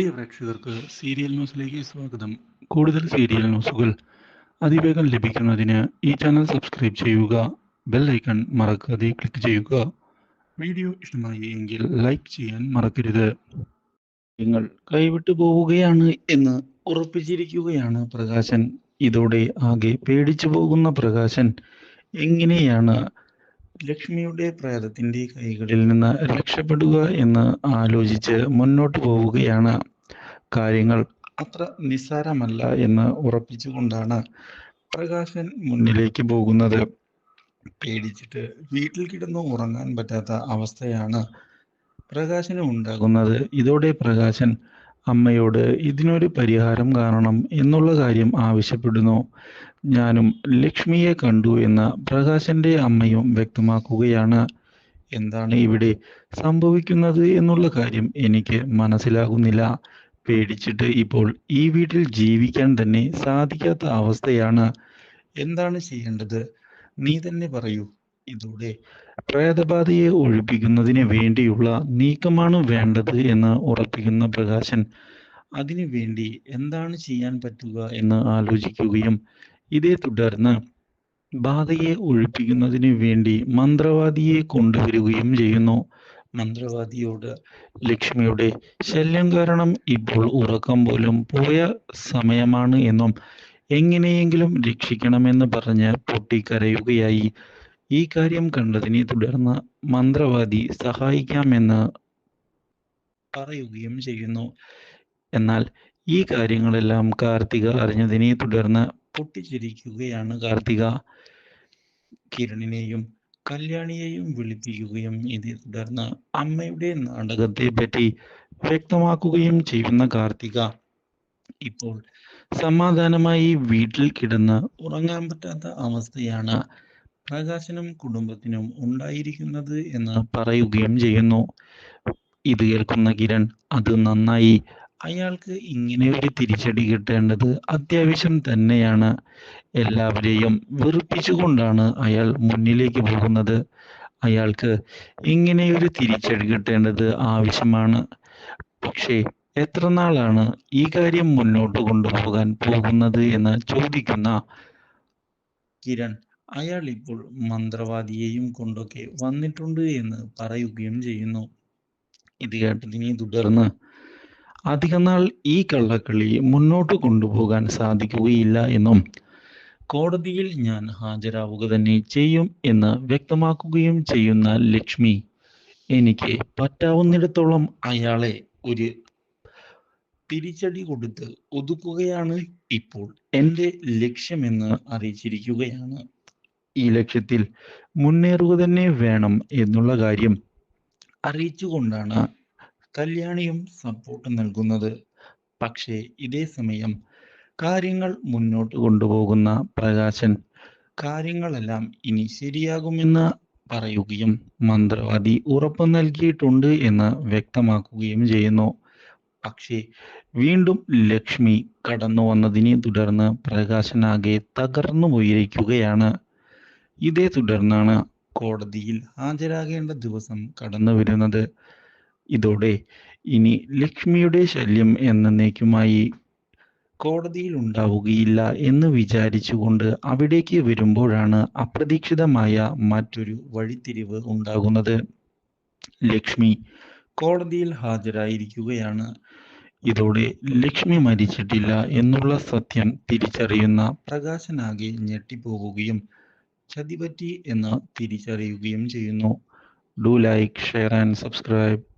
പ്രിയ പ്രേക്ഷകർക്ക് സീരിയൽ ന്യൂസിലേക്ക് സ്വാഗതം. കൂടുതൽ സീരിയൽ ന്യൂസുകൾ അതിവേഗം ലഭിക്കുന്നതിന് ഈ ചാനൽ സബ്സ്ക്രൈബ് ചെയ്യുക ബെൽ ഐക്കൺ മറക്കാതെ ക്ലിക്ക് ചെയ്യുക. വീഡിയോ ഇഷ്ടമായി എങ്കിൽ ലൈക്ക് ചെയ്യാൻ മറക്കരുത്. നിങ്ങൾ കൈവിട്ടു പോവുകയാണ് എന്ന് ഉറപ്പിച്ചിരിക്കുകയാണ് പ്രകാശൻ. ഇതോടെ ആകെ പേടിച്ചു പോകുന്ന പ്രകാശൻ എങ്ങനെയാണ് ലക്ഷ്മിയുടെ പ്രേതത്തിന്റെ കൈകളിൽ നിന്ന് രക്ഷപ്പെടുക എന്ന് ആലോചിച്ച് മുന്നോട്ട് പോവുകയാണ്. കാര്യങ്ങൾ അത്ര നിസ്സാരമല്ല എന്ന് ഉറപ്പിച്ചുകൊണ്ടാണ് പ്രകാശൻ മുന്നിലേക്ക് പോകുന്നത്. പേടിച്ചിട്ട് വീട്ടിൽ കിടന്ന് ഉറങ്ങാൻ പറ്റാത്ത അവസ്ഥയാണ് പ്രകാശന് ഉണ്ടാകുന്നത്. ഇതോടെ പ്രകാശൻ അമ്മയോട് ഇതിനൊരു പരിഹാരം കാണണം എന്നുള്ള കാര്യം ആവശ്യപ്പെടുന്നു. ഞാനും ലക്ഷ്മിയെ കണ്ടു എന്ന പ്രകാശന്റെ അമ്മയും വ്യക്തമാക്കുകയാണ്. എന്താണ് ഇവിടെ സംഭവിക്കുന്നത് എന്നുള്ള കാര്യം എനിക്ക് മനസ്സിലാകുന്നില്ല. പേടിച്ചിട്ട് ഇപ്പോൾ ഈ വീട്ടിൽ ജീവിക്കാൻ തന്നെ സാധിക്കാത്ത അവസ്ഥയാണ്. എന്താണ് ചെയ്യേണ്ടത്? നീ തന്നെ പറയൂ. ഇതോടെ പ്രേതബാധയെ ഒഴിപ്പിക്കുന്നതിന് വേണ്ടിയുള്ള നീക്കമാണ് വേണ്ടത് എന്ന് ഉറപ്പിക്കുന്ന പ്രകാശൻ അതിനു വേണ്ടി എന്താണ് ചെയ്യാൻ പറ്റുക എന്ന് ആലോചിക്കുകയും ഇതേ തുടർന്ന് ബാധയെ ഒഴിപ്പിക്കുന്നതിന് വേണ്ടി മന്ത്രവാദിയെ കൊണ്ടുവരികയും ചെയ്യുന്നു. മന്ത്രവാദിയോട് ലക്ഷ്മിയുടെ ശല്യം കാരണം ഇപ്പോൾ ഉറക്കം പോലും പോയ സമയമാണ് എന്നും എങ്ങനെയെങ്കിലും രക്ഷിക്കണമെന്ന് പറഞ്ഞ് പൊട്ടിക്കരയുകയായി. ഈ കാര്യം കണ്ടതിനെ തുടർന്ന് മന്ത്രവാദി സഹായിക്കാമെന്ന് പറയുകയും ചെയ്യുന്നു. എന്നാൽ ഈ കാര്യങ്ങളെല്ലാം കാർത്തിക അറിഞ്ഞതിനെ തുടർന്ന് പൊട്ടിച്ചിരിക്കുകയാണ് കാർത്തിക. കിരണിനെയും കല്യാണിയെയും വിളിപ്പിക്കുകയും ഇതേ തുടർന്ന് അമ്മയുടെ നാടകത്തെ പറ്റി വ്യക്തമാക്കുകയും ചെയ്യുന്ന കാർത്തിക ഇപ്പോൾ സമാധാനമായി വീട്ടിൽ കിടന്ന് ഉറങ്ങാൻ പറ്റാത്ത അവസ്ഥയാണ് പ്രകാശനും കുടുംബത്തിനും ഉണ്ടായിരിക്കുന്നത് എന്ന് പറയുകയും ചെയ്യുന്നു. ഇത് കേൾക്കുന്ന കിരൺ അത് നന്നായി അയാൾക്ക് ഇങ്ങനെ ഒരു തിരിച്ചടി കിട്ടേണ്ടത് അത്യാവശ്യം തന്നെയാണ്. എല്ലാവരെയും വെറുപ്പിച്ചുകൊണ്ടാണ് അയാൾ മുന്നിലേക്ക് പോകുന്നത്. അയാൾക്ക് ഇങ്ങനെയൊരു തിരിച്ചടി കിട്ടേണ്ടത് ആവശ്യമാണ്. പക്ഷേ എത്ര നാളാണ് ഈ കാര്യം മുന്നോട്ട് കൊണ്ടുപോകാൻ പോകുന്നത് എന്ന് ചോദിക്കുന്ന കിരൺ അയാൾ ഇപ്പോൾ മന്ത്രവാദിയെയും കൊണ്ടൊക്കെ വന്നിട്ടുണ്ട് എന്ന് പറയുകയും ചെയ്യുന്നു. ഇത് കേട്ടതിനെ തുടർന്ന് അധികനാൾ ഈ കള്ളക്കളി മുന്നോട്ട് കൊണ്ടുപോകാൻ സാധിക്കുകയില്ല എന്നും കോടതിയിൽ ഞാൻ ഹാജരാവുക തന്നെ ചെയ്യും എന്ന് വ്യക്തമാക്കുകയും ചെയ്യുന്ന ലക്ഷ്മി എനിക്ക് പറ്റാവുന്നിടത്തോളം അയാളെ ഒരു തിരിച്ചടി കൊടുത്ത് ഒതുക്കുകയാണ് ഇപ്പോൾ എന്റെ ലക്ഷ്യമെന്ന് അറിയിച്ചിരിക്കുകയാണ്. ഈ ലക്ഷ്യത്തിൽ മുന്നേറുക തന്നെ വേണം എന്നുള്ള കാര്യം അറിയിച്ചുകൊണ്ടാണ് കല്യാണിയും സപ്പോർട്ട് നൽകുന്നത്. പക്ഷേ ഇതേ സമയം കാര്യങ്ങൾ മുന്നോട്ട് കൊണ്ടുപോകുന്ന പ്രകാശൻ കാര്യങ്ങളെല്ലാം ഇനി ശരിയാകുമെന്ന് പറയുകയും മന്ത്രവാദി ഉറപ്പ് നൽകിയിട്ടുണ്ട് എന്ന് വ്യക്തമാക്കുകയും ചെയ്യുന്നു. പക്ഷേ വീണ്ടും ലക്ഷ്മി കടന്നു വന്നതിനെ തുടർന്ന് പ്രകാശനാകെ തകർന്നു പോയിരിക്കുകയാണ്. ഇതേ തുടർന്നാണ് കോടതിയിൽ ഹാജരാകേണ്ട ദിവസം കടന്നു വരുന്നത് ഇതോടെ ഇനി ലക്ഷ്മിയുടെ ശല്യം എന്നേക്കുമായി കോടതിയിൽ ഉണ്ടാവുകയില്ല എന്ന് വിചാരിച്ചുകൊണ്ട് അവിടേക്ക് വരുമ്പോഴാണ് അപ്രതീക്ഷിതമായ മറ്റൊരു വഴിത്തിരിവ് ഉണ്ടാകുന്നത്. ലക്ഷ്മി കോടതിയിൽ ഹാജരായിരിക്കുകയാണ്. ഇതോടെ ലക്ഷ്മി മരിച്ചിട്ടില്ല എന്നുള്ള സത്യം തിരിച്ചറിയുന്ന പ്രകാശനാകെ ഞെട്ടിപ്പോകുകയും ചതിപറ്റി എന്ന് തിരിച്ചറിയുകയും ചെയ്യുന്നു. Do like share and subscribe.